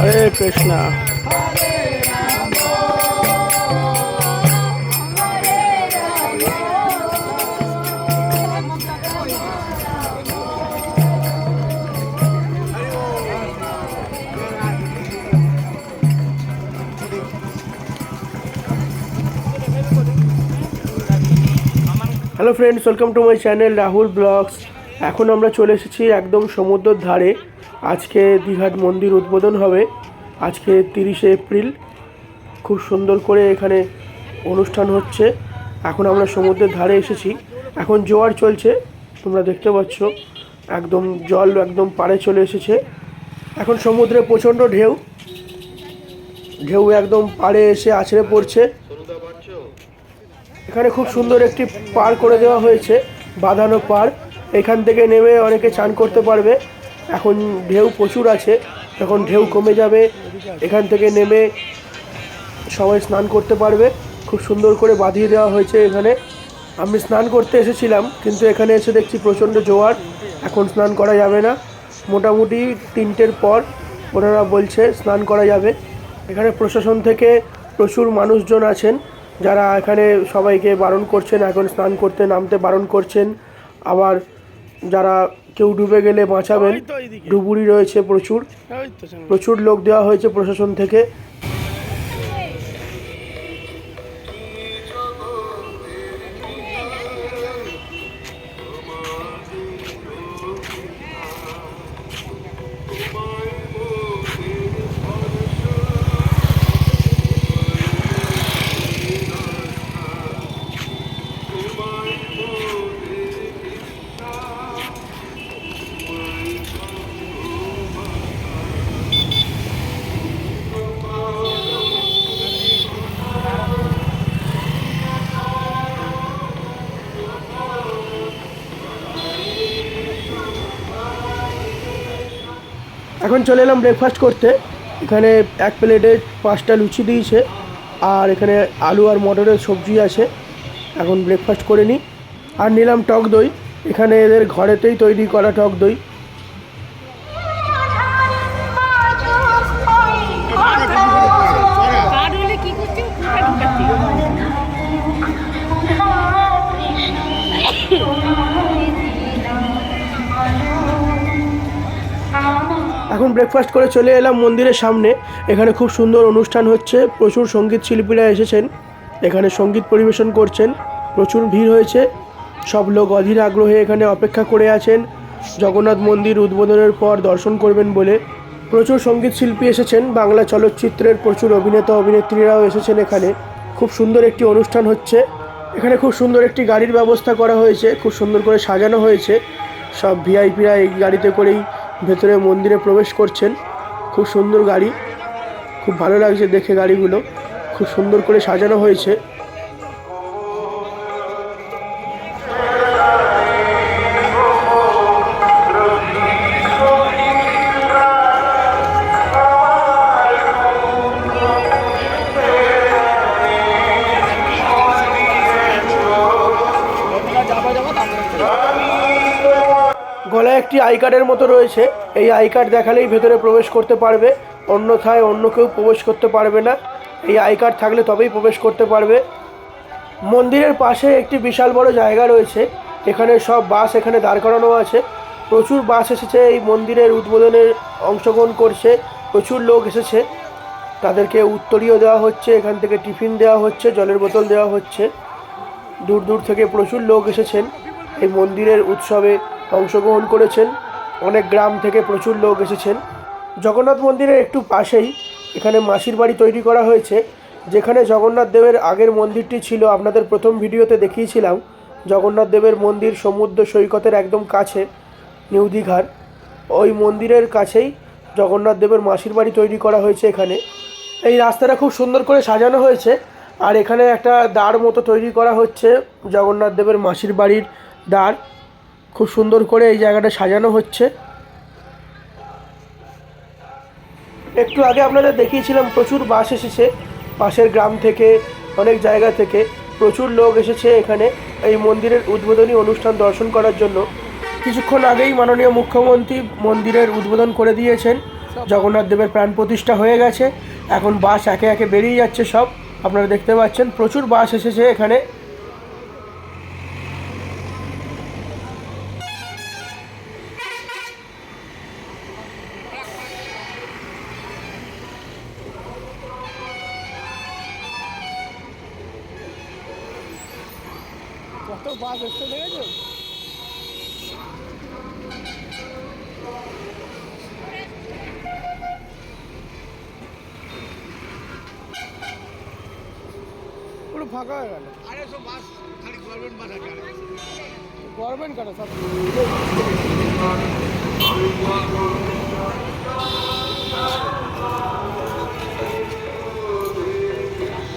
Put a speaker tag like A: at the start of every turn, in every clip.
A: Hare Krishna. Hello friends welcome to my channel Rahul blogs এখন আমরা চলে এসেছি একদম সমুদ্রের ধারে। আজকে দীঘাট মন্দির উদ্বোধন হবে আজকে তিরিশে এপ্রিল। খুব সুন্দর করে এখানে অনুষ্ঠান হচ্ছে। এখন আমরা সমুদ্রের ধারে এসেছি। এখন জোয়ার চলছে, তোমরা দেখতে পাচ্ছ। একদম জল একদম পাড়ে চলে এসেছে। এখন সমুদ্রে প্রচণ্ড ঢেউ। ঢেউ একদম পাড়ে এসে আছড়ে পড়ছে। এখানে খুব সুন্দর একটি পার করে দেওয়া হয়েছে, বাঁধানো পার এখান থেকে নেমে অনেকে চান করতে পারবে। এখন ঢেউ প্রচুর আছে যখন ঢেউ কমে যাবে, এখান থেকে নেমে সবাই স্নান করতে পারবে। খুব সুন্দর করে বাঁধিয়ে দেওয়া হয়েছে এখানে। আমি স্নান করতে এসেছিলাম, কিন্তু এখানে এসে দেখছি প্রচণ্ড জোয়ার, এখন স্নান করা যাবে না। মোটামুটি তিনটের পর ওনারা বলছে স্নান করা যাবে। এখানে প্রশাসন থেকে প্রচুর মানুষজন আছেন, যারা এখানে সবাইকে বারণ করছেন, এখন স্নান করতে নামতে বারণ করছেন। আবার যারা কেউ ডুবে গেলে বাঁচাবেন। ডুবুরি রয়েছে প্রচুর। প্রচুর লোক দেওয়া হয়েছে প্রশাসন থেকে। এখন চলে এলাম ব্রেকফাস্ট করতে। এখানে এক প্লেটে পাঁচটা লুচি দিয়েছে, আর এখানে আলু আর মটরের সবজি আছে। এখন ব্রেকফাস্ট করে নিই। আর নিলাম টক দই। এখানে এদের ঘরেতেই তৈরি করা টক দই। এখন ব্রেকফাস্ট করে চলে এলাম মন্দিরের সামনে। এখানে খুব সুন্দর অনুষ্ঠান হচ্ছে। প্রচুর সংগীত শিল্পীরা এসেছেন। এখানে সংগীত পরিবেশন করছেন। প্রচুর ভিড় হয়েছে। সব লোক অধীর আগ্রহে এখানে অপেক্ষা করে আছেন। জগন্নাথ মন্দির উদ্বোধনের পর দর্শন করবেন বলে প্রচুর সংগীত শিল্পী এসেছেন। বাংলা চলচ্চিত্রের প্রচুর অভিনেতা, অভিনেত্রীরাও এসেছেন এখানে। খুব সুন্দর একটি অনুষ্ঠান হচ্ছে। এখানে খুব সুন্দর একটি গাড়ির ব্যবস্থা করা হয়েছে। খুব সুন্দর করে সাজানো হয়েছে। সব ভিআইপিরা এই গাড়িতে করেই ভেতরে মন্দিরে প্রবেশ করছেন। খুব সুন্দর গাড়ি। খুব ভালো লাগছে দেখে গাড়িগুলো। খুব সুন্দর করে সাজানো হয়েছে। একটি আই কার্ডের মতো রয়েছে। এই আই কার্ড দেখালেই ভেতরে প্রবেশ করতে পারবে। অন্যথায় অন্য কেউ প্রবেশ করতে পারবে না। এই আই কার্ড থাকলে তবেই প্রবেশ করতে পারবে। মন্দিরের পাশে একটি বিশাল বড় জায়গা রয়েছে। এখানে সব বাস এখানে দাঁড় করানো আছে। প্রচুর বাস এসেছে। এই মন্দিরের উদ্বোধনের অংশগ্রহণ করছে। প্রচুর লোক এসেছে। তাদেরকে উত্তরীয় দেওয়া হচ্ছে। এখান থেকে টিফিন দেওয়া হচ্ছে। জলের বোতল দেওয়া হচ্ছে। দূর দূর থেকে প্রচুর লোক এসেছেন। এই মন্দিরের উৎসবে অংশগ্রহণ করেছেন। অনেক গ্রাম থেকে প্রচুর লোক এসেছেন। জগন্নাথ মন্দিরের একটু পাশেই এখানে মাসির বাড়ি তৈরি করা হয়েছে, যেখানে জগন্নাথ দেবের আগের মন্দিরটি ছিল। আপনাদের প্রথম ভিডিওতে দেখিয়েছিলাম জগন্নাথ দেবের মন্দির সমুদ্র সৈকতের একদম কাছে, নিউ দীঘার। ওই মন্দিরের কাছেই জগন্নাথ দেবের মাসির বাড়ি তৈরি করা হয়েছে এখানে। এই রাস্তাটা খুব সুন্দর করে সাজানো হয়েছে আর এখানে একটা দ্বার মতো তৈরি করা হচ্ছে জগন্নাথ দেবের মাসির বাড়ির দ্বার। খুব সুন্দর করে এই জায়গাটা সাজানো হচ্ছে। একটু আগে আপনাদের দেখিয়েছিলাম, প্রচুর বাস এসেছে পাশের গ্রাম থেকে, অনেক জায়গা থেকে। প্রচুর লোক এসেছে এখানে এই মন্দিরের উদ্বোধনী অনুষ্ঠান দর্শন করার জন্য। কিছুক্ষণ আগেই মাননীয় মুখ্যমন্ত্রী মন্দিরের উদ্বোধন করে দিয়েছেন। জগন্নাথ দেবের প্রাণ প্রতিষ্ঠা হয়ে গেছে। এখন বাস একে একে বেরিয়ে যাচ্ছে সব। আপনারা দেখতে পাচ্ছেন, প্রচুর বাস এসেছে এখানে। কত বাস এসছে দেখেছ পুরো ফাঁকা হয়ে গেল
B: আরে সব বাস খালি গভর্নমেন্ট বাস আছে আরে।
A: গভর্নমেন্ট কেন সব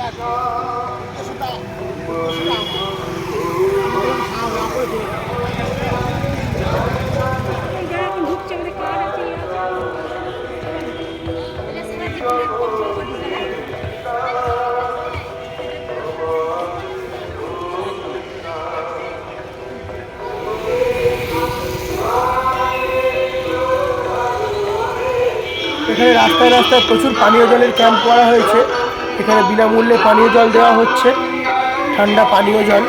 C: এই এখানে
A: রাস্তায় রাস্তায় প্রচুর পানীয় জলের ক্যাম্প করা হয়েছে। এখানে বিনামূল্যে পানীয় জল দেওয়া হচ্ছে। ঠান্ডা পানীয় জল।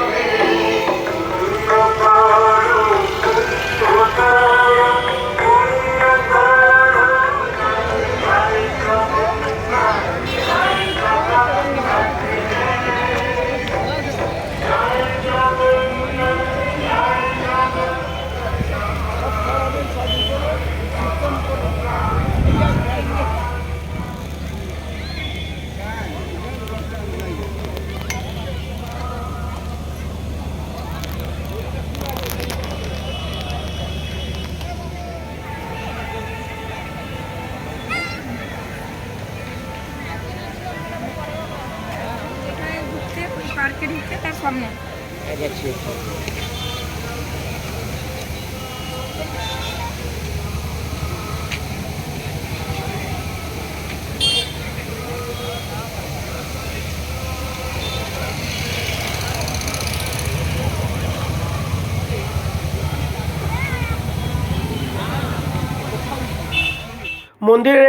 A: মন্দিরের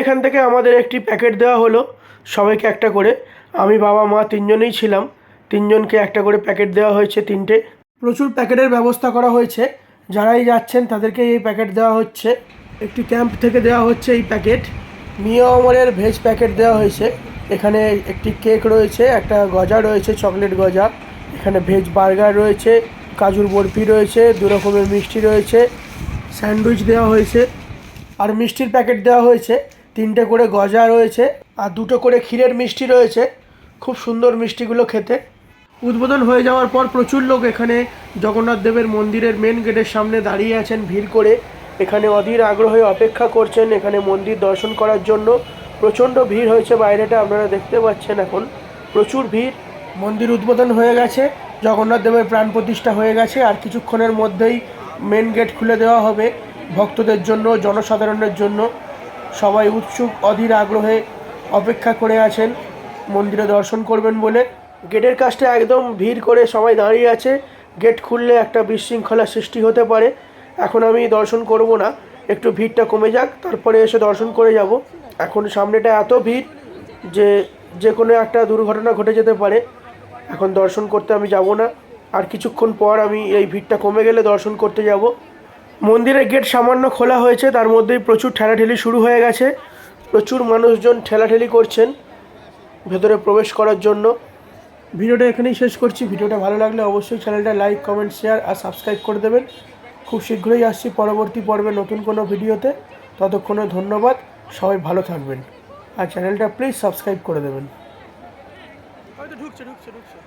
A: এখান থেকে আমাদের একটি প্যাকেট দেওয়া হলো। সবাইকে একটা করে। আমি বাবা, মা তিনজনেই ছিলাম। তিনজনকে একটা করে প্যাকেট দেওয়া হয়েছে, তিনটে। প্রচুর প্যাকেটের ব্যবস্থা করা হয়েছে। যারাই যাচ্ছেন, তাদেরকে এই প্যাকেট দেওয়া হচ্ছে। একটি ক্যাম্প থেকে দেওয়া হচ্ছে এই প্যাকেট। মিয়া অমরের ভেজ প্যাকেট দেওয়া হয়েছে। এখানে একটি কেক রয়েছে, একটা গজা রয়েছে, চকলেট গজা। এখানে ভেজ বার্গার রয়েছে, কাজুর বরফি রয়েছে, দু রকমের মিষ্টি রয়েছে, স্যান্ডউইচ দেওয়া হয়েছে। আর মিষ্টির প্যাকেট দেওয়া হয়েছে। তিনটে করে গজা রয়েছে। আর দুটো করে ক্ষীরের মিষ্টি রয়েছে। খুব সুন্দর মিষ্টিগুলো খেতে। উদ্বোধন হয়ে যাওয়ার পর প্রচুর লোক এখানে জগন্নাথ দেবের মন্দিরের মেন গেটের সামনে দাঁড়িয়ে আছেন ভিড় করে। এখানে অধীর আগ্রহে অপেক্ষা করছেন, এখানে মন্দির দর্শন করার জন্য। প্রচণ্ড ভিড় হয়েছে বাইরেটা, আপনারা দেখতে পাচ্ছেন এখন। প্রচুর ভিড়। মন্দির উদ্বোধন হয়ে গেছে, জগন্নাথ দেবের প্রাণ প্রতিষ্ঠা হয়ে গেছে, আর কিছুক্ষণের মধ্যেই মেন গেট খুলে দেওয়া হবে ভক্তদের জন্য, জনসাধারণের জন্য। সবাই উৎসুক, অধীর আগ্রহে অপেক্ষা করে আছেন, মন্দিরে দর্শন করবেন বলে। গেটের কাছটা একদম ভিড় করে সবাই দাঁড়িয়ে আছে। গেট খুললে একটা বিশৃঙ্খলা সৃষ্টি হতে পারে। এখন আমি দর্শন করব না। একটু ভিড়টা কমে যাক, তারপরে এসে দর্শন করে যাব। এখন সামনেটা এত ভিড় যে যে কোনো একটা দুর্ঘটনা ঘটে যেতে পারে। এখন দর্শন করতে আমি যাব না। আর কিছুক্ষণ পর আমি এই ভিড়টা কমে গেলে দর্শন করতে যাব। মন্দিরের গেট সামান্য খোলা হয়েছে, তার মধ্যেই প্রচুর ঠেলাঠেলি শুরু হয়ে গেছে। প্রচুর মানুষজন ঠেলাঠেলি করছেন ভেতরে প্রবেশ করার জন্য। ভিডিওটা এখানেই শেষ করছি। ভিডিওটা ভালো লাগলে অবশ্যই চ্যানেলটা লাইক, কমেন্ট, শেয়ার আর সাবস্ক্রাইব করে দেবেন। খুব শীঘ্রই আসছি পরবর্তী পর্বে নতুন কোনো ভিডিওতে। ততক্ষণে ধন্যবাদ। সবাই ভালো থাকবেন। আর চ্যানেলটা প্লিজ সাবস্ক্রাইব করে দেবেন। ঢুকছে ঢুকছে ঢুকছে।